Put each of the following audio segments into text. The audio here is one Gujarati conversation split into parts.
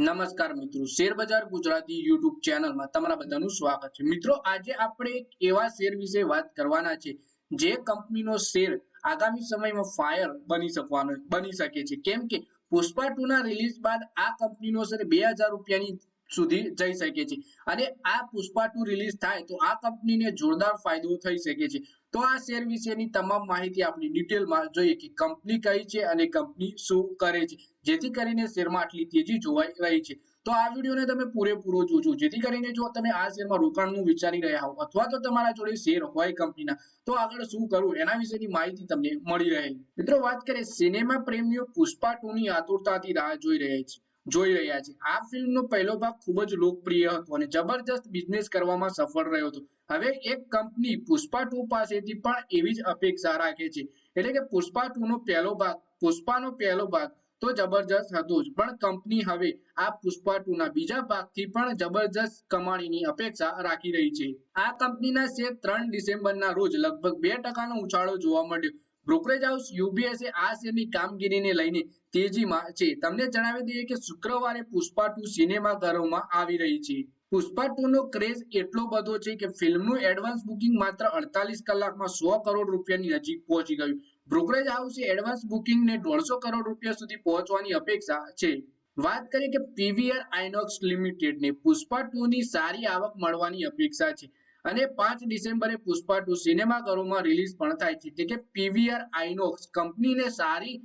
નમસ્કાર મિત્રો, શેર ગુજરાતી યુટ્યુબ ચેનલમાં તમારા બધાનું સ્વાગત છે. મિત્રો, આજે આપણે એક એવા શેર વિશે વાત કરવાના છે, જે કંપનીનો શેર આગામી સમયમાં ફાયર બની શકવાનો, બની શકે છે. કેમ કે પુષ્પા ટુ ના રિલીઝ બાદ આ કંપનીનો શેર બે હજાર રૂપિયાની સુધી જઈ શકે છે અને આ પુષ્પા ટુ રિલીઝ થાય તો આ કંપનીને જોરદાર ફાયદો થઈ શકે છે. તો આ શેર વિશેની તમામ માહિતી આપણે ડિટેલમાં જોઈએ કે કંપની કઈ છે અને કંપની શું કરે છે. જેથી કરીને શેરમાં આટલી તેજી જોવાઈ રહી છે. તો આ વિડીયોને તમે પૂરેપૂરો જોજો. જેથી કરીને જો તમે આ શેરમાં રોકાણનું વિચારી રહ્યા હો અથવા તો તમારા જોડે શેર હોય કંપનીના, તો આગળ શું કરવું એના વિશેની માહિતી તમને મળી રહે મિત્રો, વાત કરીએ સિનેમા પ્રેમીઓ પુષ્પા ટુ ની આતુરતાથી રાહ જોઈ રહ્યા છે. જોઈ રહ્યા છે. આ ફિલ્મનો પહેલો ભાગ ખૂબ જ લોકપ્રિય હતો અને જબરજસ્ત બિઝનેસ કરવામાં સફળ રહ્યો હતો. હવે એક કંપની પુષ્પા ટુ પાસેથી પણ એવી જ અપેક્ષા રાખે છે. એટલે કે પુષ્પા ટુ નો પહેલો ભાગ, પુષ્પાનો પહેલો ભાગ તો જબરજસ્ત હતો જ. પણ કંપની હવે આ પુષ્પા ટુ ના બીજા ભાગથી પણ જબરજસ્ત કમાણીની અપેક્ષા રાખી રહી છે. આ કંપનીના શેર ત્રણ ડિસેમ્બરના રોજ લગભગ બે ટકાનો ઉછાળો જોવા મળ્યો. બ્રોકરેજ હાઉસ યુબીએસે આ શેરની કામગીરીને લઈને તેજીમાં છે તમને જણાવી દઈએ કે શુક્રવારે પુષ્પા ટુ સિનેમાઘરોમાં આવી રહી છે. પુષ્પા ટુ નો ક્રેઝ એટલો બધો છે કે ફિલ્મનું એડવાન્સ બુકિંગ માત્ર અડતાલીસ કલાકમાં સો કરોડ રૂપિયાની નજીક પહોંચી ગયું. બ્રોકરેજ હાઉસે એડવાન્સ બુકિંગને દોઢસો કરોડ રૂપિયા સુધી પહોંચવાની અપેક્ષા છે. વાત કરીએ કે પીવીઆર આઇનોક્સ લિમિટેડને પુષ્પા ટુ ની સારી આવક મળવાની અપેક્ષા છે. અને પાંચ ડિસેમ્બરે પુષ્પા ટુ સિનેમાઘરોમાં રિલીઝ પણ થાય છે. એટલે કે પીવીઆર આઇનોક્સ કંપનીને સારી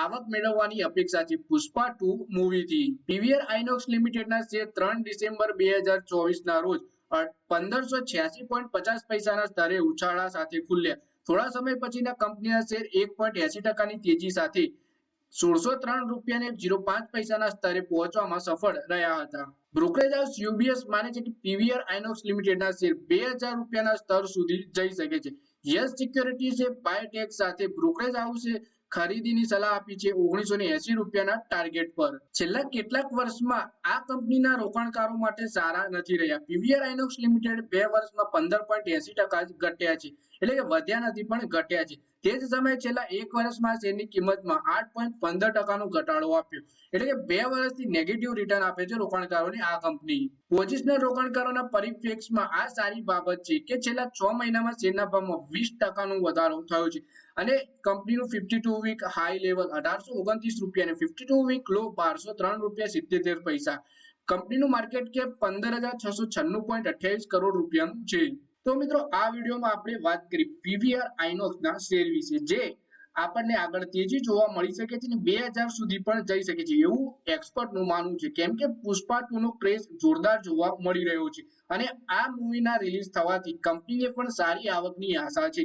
આવક મેળવવાની અપેક્ષા છે પુષ્પા ટુ મૂવીથી. પીવીઆર આઇનોક્સ લિમિટેડના શેર ત્રણ ડિસેમ્બર બે હજાર ચોવીસના રોજ. પંદરસો છ્યાસી પોઈન્ટ પચાસ પૈસાના સ્તરે ઉછાળા સાથે ખુલ્યા. થોડા સમય પછીના કંપનીના શેર એક પોઈન્ટ એસી ટકાની તેજી સાથે સોળસો ત્રણ રૂપિયા ને જીરો પાંચ પૈસાના સ્તરે પહોંચવામાં સફળ રહ્યા હતા. બ્રોકરેજ હાઉસ યુબીએસ માને છે કે પીવીઆર આઇનોક્સ લિમિટેડના શેર બે હજાર રૂપિયાના સ્તર સુધી જઈ શકે છે. યસ સિક્યોરિટીઝે બાયોટેક સાથે બ્રોકરેજ હાઉસે ખરીદીની સલાહ આપી છે ઓગણીસો ને એસી રૂપિયાના ટાર્ગેટ પર. છેલ્લા કેટલાક વર્ષમાં આ કંપનીના રોકાણકારો માટે સારા નથી રહ્યા. પીવીઆર આઇનોક્સ લિમિટેડ બે વર્ષમાં પંદર પોઈન્ટ એસી ટકા ઘટ્યા છે. એટલે કે વધ્યા નથી, પણ ઘટ્યા છે. તે જ સમયે છેલ્લા એક વર્ષમાં શેરની કિંમતમાં આઠ પોઈન્ટ પંદર ટકાનો ઘટાડો આપ્યો. એટલે કે બે વર્ષથી નેગેટિવ રિટર્ન આપે છે રોકાણકારોને આ કંપની. પોઝિશનલ રોકાણકારોના પરિપ્રેક્ષમાં આ સારી બાબત છે કે છેલ્લા છ મહિનામાં શેરના ભાવમાં વીસ ટકાનો વધારો થયો છે. અને કંપનીનું fifty two week high level અઢારસો ઓગણત્રીસ રૂપિયા અને ફિફ્ટી ટુ વીક લો બારસો ત્રણ રૂપિયા સિત્તેર પૈસા. કંપનીનું માર્કેટ કેપ પંદર હજાર છસો છન્નું પોઈન્ટ અઠ્યાવીસ કરોડ રૂપિયાનું છે. તો મિત્રો, આ વિડીયોમાં આપણે વાત કરી પીવીઆર આઇનોક્સના શેર વિશે, જે આપણને આગળ તેજી જોવા મળી શકે છે અને બે હજાર સુધી પણ જઈ શકે છે. એવું એક્સપર્ટનું માનવું છે. કેમ કે પુષ્પા ટુ નો ક્રેઝ જોરદાર જોવા મળી રહ્યો છે. અને આ મૂવીના રિલીઝ થવાથી કંપનીને પણ સારી આવકની આશા છે.